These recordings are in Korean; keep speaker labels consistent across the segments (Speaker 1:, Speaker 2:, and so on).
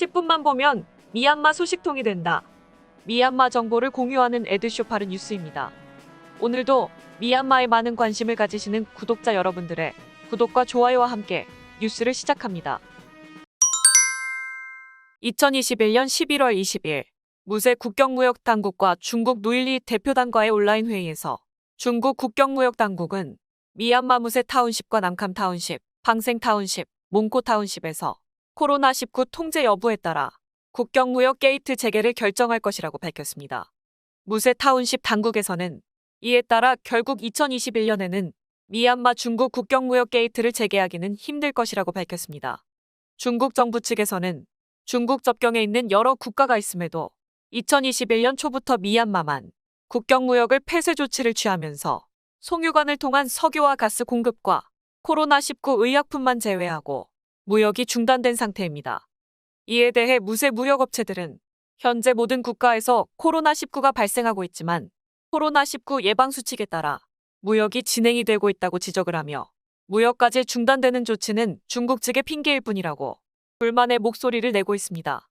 Speaker 1: 10분만 보면 미얀마 소식통이 된다. 미얀마 정보를 공유하는 에드쇼파르 뉴스입니다. 오늘도 미얀마에 많은 관심을 가지시는 구독자 여러분들의 구독과 좋아요와 함께 뉴스를 시작합니다. 2021년 11월 20일 무쇠 국경무역당국과 중국 누일리 대표단과의 온라인 회의에서 중국 국경무역당국은 미얀마 무쇠 타운십과 남캄 타운십, 방생 타운십, 몽코 타운십에서 코로나19 통제 여부에 따라 국경무역 게이트 재개를 결정할 것이라고 밝혔습니다. 무쇠 타운십 당국에서는 이에 따라 결국 2021년에는 미얀마 중국 국경무역 게이트를 재개하기는 힘들 것이라고 밝혔습니다. 중국 정부 측에서는 중국 접경에 있는 여러 국가가 있음에도 2021년 초부터 미얀마만 국경무역을 폐쇄 조치를 취하면서 송유관을 통한 석유와 가스 공급과 코로나19 의약품만 제외하고 무역이 중단된 상태입니다. 이에 대해 무쇠 무역업체들은 현재 모든 국가에서 코로나19가 발생하고 있지만 코로나19 예방수칙에 따라 무역이 진행이 되고 있다고 지적을 하며 무역까지 중단되는 조치는 중국 측의 핑계일 뿐이라고 불만의 목소리를 내고 있습니다.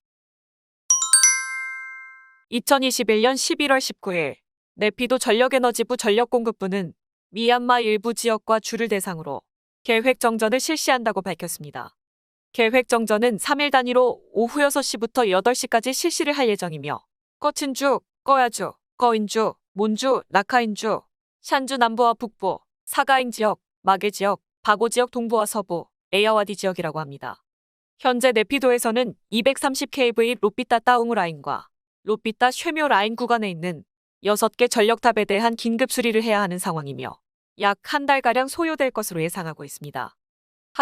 Speaker 1: 2021년 11월 19일 네피도 전력에너지부 전력공급부는 미얀마 일부 지역과 주를 대상으로 계획 정전을 실시한다고 밝혔습니다. 계획 정전은 3일 단위로 오후 6시부터 8시까지 실시를 할 예정이며 꺼친주, 꺼야주, 꺼인주, 몬주, 라카인주, 샨주 남부와 북부, 사가잉 지역, 마게 지역, 바고 지역 동부와 서부, 에야와디 지역이라고 합니다. 현재 네피도에서는 230kV 로피타 따웅 라인과 로피타 쉐묘 라인 구간에 있는 6개 전력탑에 대한 긴급 수리를 해야 하는 상황이며 약 한 달가량 소요될 것으로 예상하고 있습니다.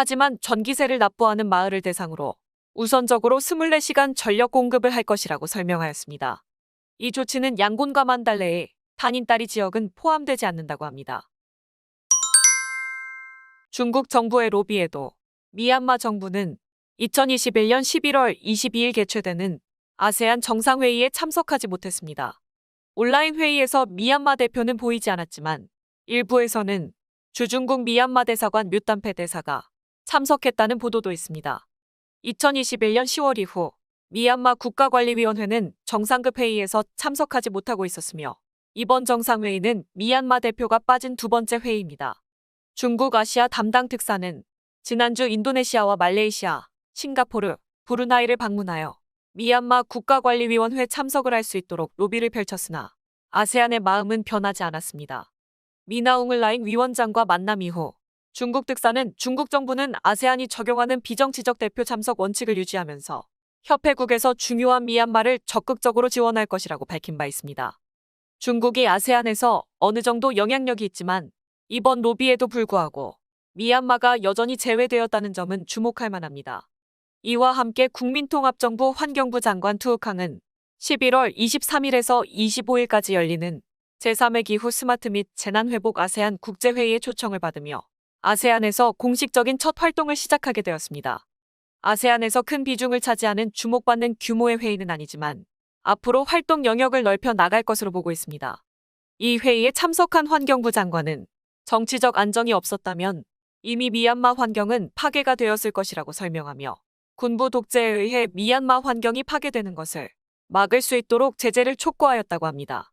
Speaker 1: 하지만 전기세를 납부하는 마을을 대상으로 우선적으로 24시간 전력 공급을 할 것이라고 설명하였습니다. 이 조치는 양곤과 만달레의 단인따리 지역은 포함되지 않는다고 합니다. 중국 정부의 로비에도 미얀마 정부는 2021년 11월 22일 개최되는 아세안 정상회의에 참석하지 못했습니다. 온라인 회의에서 미얀마 대표는 보이지 않았지만 일부에서는 주중국 미얀마 대사관 뮤탄페 대사가 참석했다는 보도도 있습니다. 2021년 10월 이후 미얀마 국가관리위원회는 정상급 회의에서 참석하지 못하고 있었으며 이번 정상회의는 미얀마 대표가 빠진 두 번째 회의입니다. 중국 아시아 담당 특사는 지난주 인도네시아와 말레이시아, 싱가포르, 브루나이를 방문하여 미얀마 국가관리위원회 참석을 할 수 있도록 로비를 펼쳤으나 아세안의 마음은 변하지 않았습니다. 미나웅을 라잉 위원장과 만남 이후 중국 특사는 중국 정부는 아세안이 적용하는 비정치적 대표 참석 원칙을 유지하면서 협회국에서 중요한 미얀마를 적극적으로 지원할 것이라고 밝힌 바 있습니다. 중국이 아세안에서 어느 정도 영향력이 있지만 이번 로비에도 불구하고 미얀마가 여전히 제외되었다는 점은 주목할 만합니다. 이와 함께 국민통합정부 환경부 장관 투우캉은 11월 23일에서 25일까지 열리는 제3회 기후 스마트 및 재난회복 아세안 국제회의에 초청을 받으며 아세안에서 공식적인 첫 활동을 시작하게 되었습니다. 아세안에서 큰 비중을 차지하는 주목받는 규모의 회의는 아니지만 앞으로 활동 영역을 넓혀 나갈 것으로 보고 있습니다. 이 회의에 참석한 환경부 장관은 정치적 안정이 없었다면 이미 미얀마 환경은 파괴가 되었을 것이라고 설명하며 군부 독재에 의해 미얀마 환경이 파괴되는 것을 막을 수 있도록 제재를 촉구하였다고 합니다.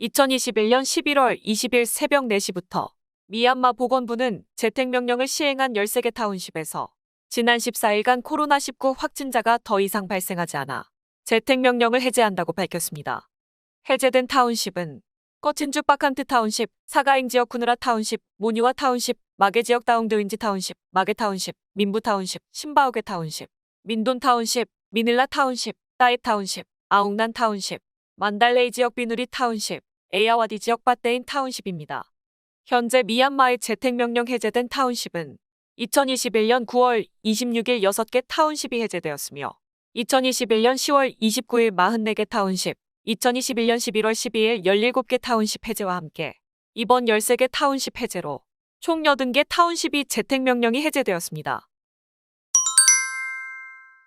Speaker 1: 2021년 11월 20일 새벽 4시부터 미얀마 보건부는 재택명령을 시행한 13개 타운십에서 지난 14일간 코로나19 확진자가 더 이상 발생하지 않아 재택명령을 해제한다고 밝혔습니다. 해제된 타운십은 꺼친주 빠칸트 타운십, 사가잉 지역 쿠누라 타운십, 모니와 타운십, 마게 지역 다웅드윈지 타운십, 마게 타운십, 민부 타운십, 신바오게 타운십, 민돈 타운십, 미닐라 타운십, 따입 타운십, 아웅난 타운십, 만달레이 지역 비누리 타운십, 에야와디 지역 바떼인 타운십입니다. 현재 미얀마의 재택명령 해제된 타운십은 2021년 9월 26일 6개 타운십이 해제되었으며 2021년 10월 29일 44개 타운십, 2021년 11월 12일 17개 타운십 해제와 함께 이번 13개 타운십 해제로 총 80개 타운십이 재택명령이 해제되었습니다.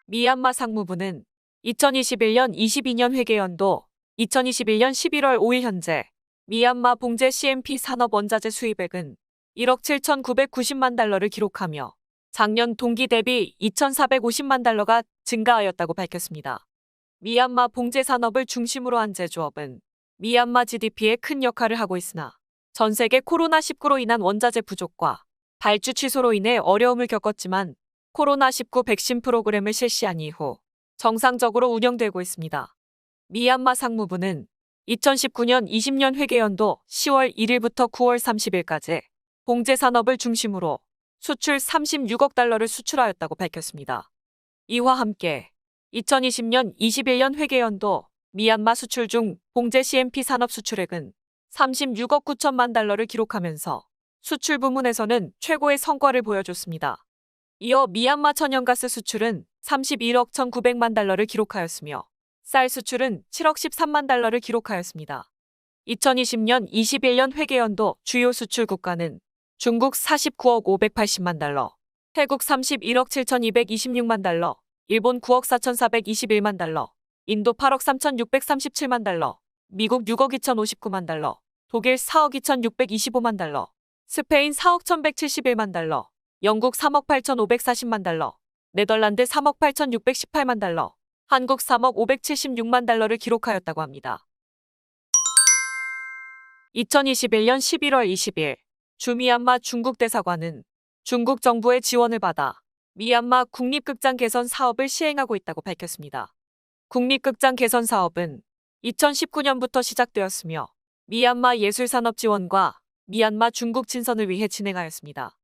Speaker 1: 미얀마 상무부는 2021년 22년 회계연도 2021년 11월 5일 현재 미얀마 봉제 CMP 산업 원자재 수입액은 1억 7,990만 달러를 기록하며 작년 동기 대비 2,450만 달러가 증가하였다고 밝혔습니다. 미얀마 봉제 산업을 중심으로 한 제조업은 미얀마 GDP에 큰 역할을 하고 있으나 전 세계 코로나19로 인한 원자재 부족과 발주 취소로 인해 어려움을 겪었지만 코로나19 백신 프로그램을 실시한 이후 정상적으로 운영되고 있습니다. 미얀마 상무부는 2019년 20년 회계연도 10월 1일부터 9월 30일까지 봉제 산업을 중심으로 수출 36억 달러를 수출하였다고 밝혔습니다. 이와 함께 2020년 21년 회계연도 미얀마 수출 중 봉제 CMP 산업 수출액은 36억 9천만 달러를 기록하면서 수출 부문에서는 최고의 성과를 보여줬습니다. 이어 미얀마 천연가스 수출은 31억 1,900만 달러를 기록하였으며 쌀 수출은 7억 13만 달러를 기록하였습니다. 2020년 21년 회계연도 주요 수출 국가는 중국 49억 580만 달러, 태국 31억 7,226만 달러, 일본 9억 4,421만 달러, 인도 8억 3,637만 달러, 미국 6억 2,059만 달러, 독일 4억 2,625만 달러, 스페인 4억 1,171만 달러, 영국 3억 8,540만 달러, 네덜란드 3억 8,618만 달러, 한국 3억 576만 달러를 기록하였다고 합니다. 2021년 11월 20일 주미얀마 중국 대사관은 중국 정부의 지원을 받아 미얀마 국립극장 개선 사업을 시행하고 있다고 밝혔습니다. 국립극장 개선 사업은 2019년부터 시작되었으며 미얀마 예술산업 지원과 미얀마 중국 친선을 위해 진행하였습니다.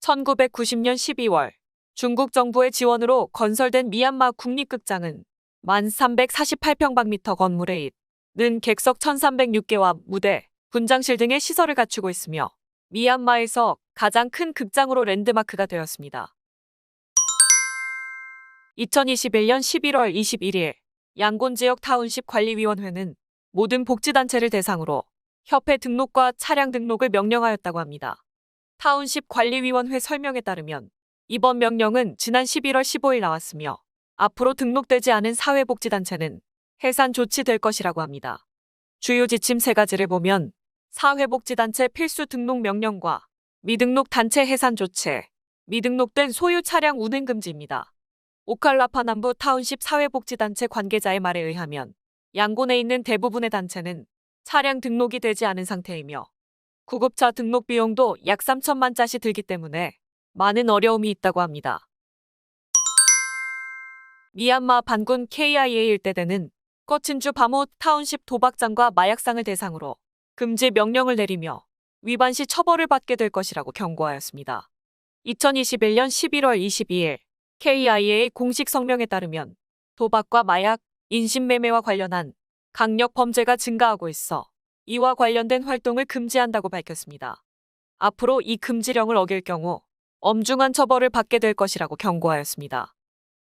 Speaker 1: 1990년 12월 중국 정부의 지원으로 건설된 미얀마 국립극장은 1348평방미터 건물에 있는 객석 1306개와 무대, 분장실 등의 시설을 갖추고 있으며 미얀마에서 가장 큰 극장으로 랜드마크가 되었습니다. 2021년 11월 21일 양곤 지역 타운십 관리위원회는 모든 복지단체를 대상으로 협회 등록과 차량 등록을 명령하였다고 합니다. 타운십 관리위원회 설명에 따르면 이번 명령은 지난 11월 15일 나왔으며 앞으로 등록되지 않은 사회복지단체는 해산 조치될 것이라고 합니다. 주요 지침 세 가지를 보면 사회복지단체 필수 등록 명령과 미등록 단체 해산 조치, 미등록된 소유 차량 운행 금지입니다. 오칼라파 남부 타운십 사회복지단체 관계자의 말에 의하면 양곤에 있는 대부분의 단체는 차량 등록이 되지 않은 상태이며 구급차 등록 비용도 약 3천만 짜시 들기 때문에 많은 어려움이 있다고 합니다. 미얀마 반군 KIA 일대대는 꺼친주 바모 타운십 도박장과 마약상을 대상으로 금지 명령을 내리며 위반 시 처벌을 받게 될 것이라고 경고하였습니다. 2021년 11월 22일 KIA 공식 성명에 따르면 도박과 마약, 인신매매와 관련한 강력 범죄가 증가하고 있어 이와 관련된 활동을 금지한다고 밝혔습니다. 앞으로 이 금지령을 어길 경우 엄중한 처벌을 받게 될 것이라고 경고하였습니다.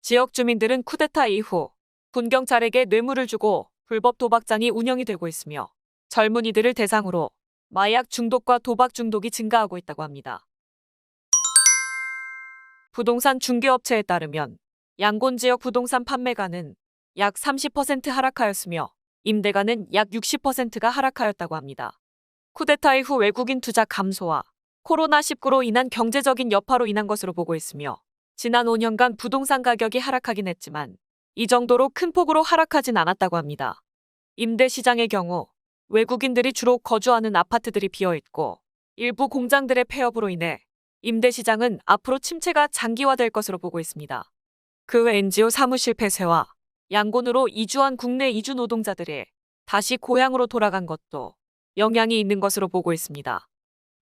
Speaker 1: 지역 주민들은 쿠데타 이후 군경찰에게 뇌물을 주고 불법 도박장이 운영이 되고 있으며 젊은이들을 대상으로 마약 중독과 도박 중독이 증가하고 있다고 합니다. 부동산 중개업체에 따르면 양곤 지역 부동산 판매가는 약 30% 하락하였으며 임대가는 약 60%가 하락하였다고 합니다. 쿠데타 이후 외국인 투자 감소와 코로나19로 인한 경제적인 여파로 인한 것으로 보고 있으며 지난 5년간 부동산 가격이 하락하긴 했지만 이 정도로 큰 폭으로 하락하진 않았다고 합니다. 임대 시장의 경우 외국인들이 주로 거주하는 아파트들이 비어 있고 일부 공장들의 폐업으로 인해 임대 시장은 앞으로 침체가 장기화될 것으로 보고 있습니다. 그 외 NGO 사무실 폐쇄와 양곤으로 이주한 국내 이주 노동자들이 다시 고향으로 돌아간 것도 영향이 있는 것으로 보고 있습니다.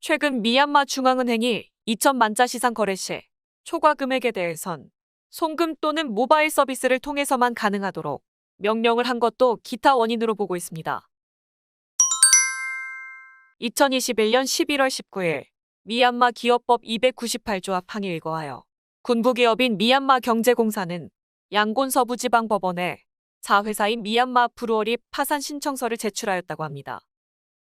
Speaker 1: 최근 미얀마 중앙은행이 2천만 자 시상 거래 시 초과 금액에 대해선 송금 또는 모바일 서비스를 통해서만 가능하도록 명령을 한 것도 기타 원인으로 보고 있습니다. 2021년 11월 19일 미얀마 기업법 298조 합 항이 일거하여 군부기업인 미얀마 경제공사는 양곤 서부지방법원에 자회사인 미얀마 브루어리 파산 신청서를 제출하였다고 합니다.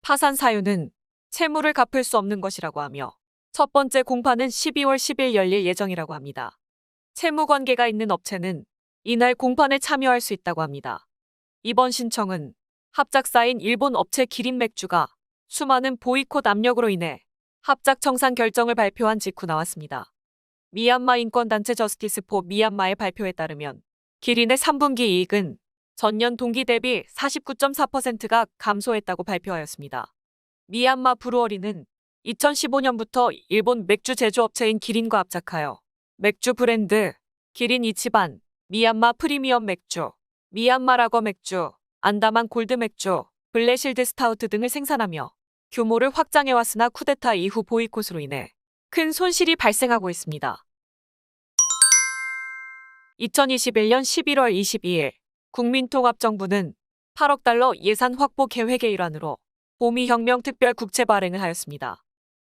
Speaker 1: 파산 사유는 채무를 갚을 수 없는 것이라고 하며 첫 번째 공판은 12월 10일 열릴 예정이라고 합니다. 채무 관계가 있는 업체는 이날 공판에 참여할 수 있다고 합니다. 이번 신청은 합작사인 일본 업체 기린맥주가 수많은 보이콧 압력으로 인해 합작 청산 결정을 발표한 직후 나왔습니다. 미얀마 인권단체 저스티스 포 미얀마의 발표에 따르면 기린의 3분기 이익은 전년 동기 대비 49.4%가 감소했다고 발표하였습니다. 미얀마 브루어리는 2015년부터 일본 맥주 제조업체인 기린과 합작하여 맥주 브랜드 기린 이치반, 미얀마 프리미엄 맥주, 미얀마 라거 맥주, 안다만 골드 맥주, 블레실드 스타우트 등을 생산하며 규모를 확장해왔으나 쿠데타 이후 보이콧으로 인해 큰 손실이 발생하고 있습니다. 2021년 11월 22일 국민통합정부는 8억 달러 예산 확보 계획의 일환으로 보미혁명 특별 국채 발행을 하였습니다.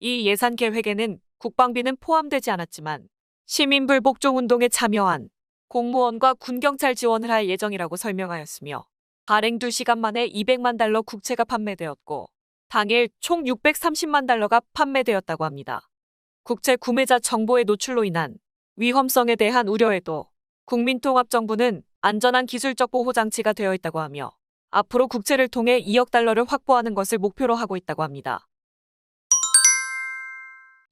Speaker 1: 이 예산 계획에는 국방비는 포함되지 않았지만 시민불복종운동에 참여한 공무원과 군경찰 지원을 할 예정이라고 설명하였으며 발행 2시간 만에 200만 달러 국채가 판매되었고 당일 총 630만 달러가 판매되었다고 합니다. 국채 구매자 정보의 노출로 인한 위험성에 대한 우려에도 국민통합정부는 안전한 기술적 보호 장치가 되어 있다고 하며 앞으로 국채를 통해 2억 달러를 확보하는 것을 목표로 하고 있다고 합니다.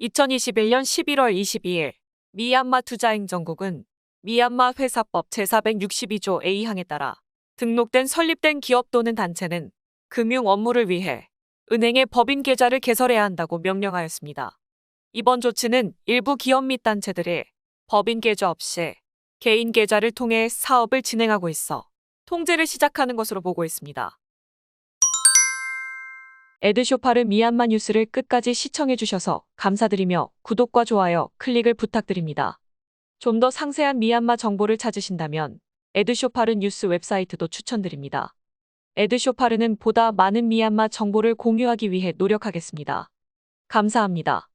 Speaker 1: 2021년 11월 22일 미얀마 투자행정국은 미얀마 회사법 제462조 A항에 따라 등록된 설립된 기업 또는 단체는 금융 업무를 위해 은행의 법인 계좌를 개설해야 한다고 명령하였습니다. 이번 조치는 일부 기업 및 단체들이 법인 계좌 없이 개인 계좌를 통해 사업을 진행하고 있어 통제를 시작하는 것으로 보고 있습니다. 에드쇼파르 미얀마 뉴스를 끝까지 시청해주셔서 감사드리며 구독과 좋아요, 클릭을 부탁드립니다. 좀 더 상세한 미얀마 정보를 찾으신다면 에드쇼파르 뉴스 웹사이트도 추천드립니다. 에드쇼파르는 보다 많은 미얀마 정보를 공유하기 위해 노력하겠습니다. 감사합니다.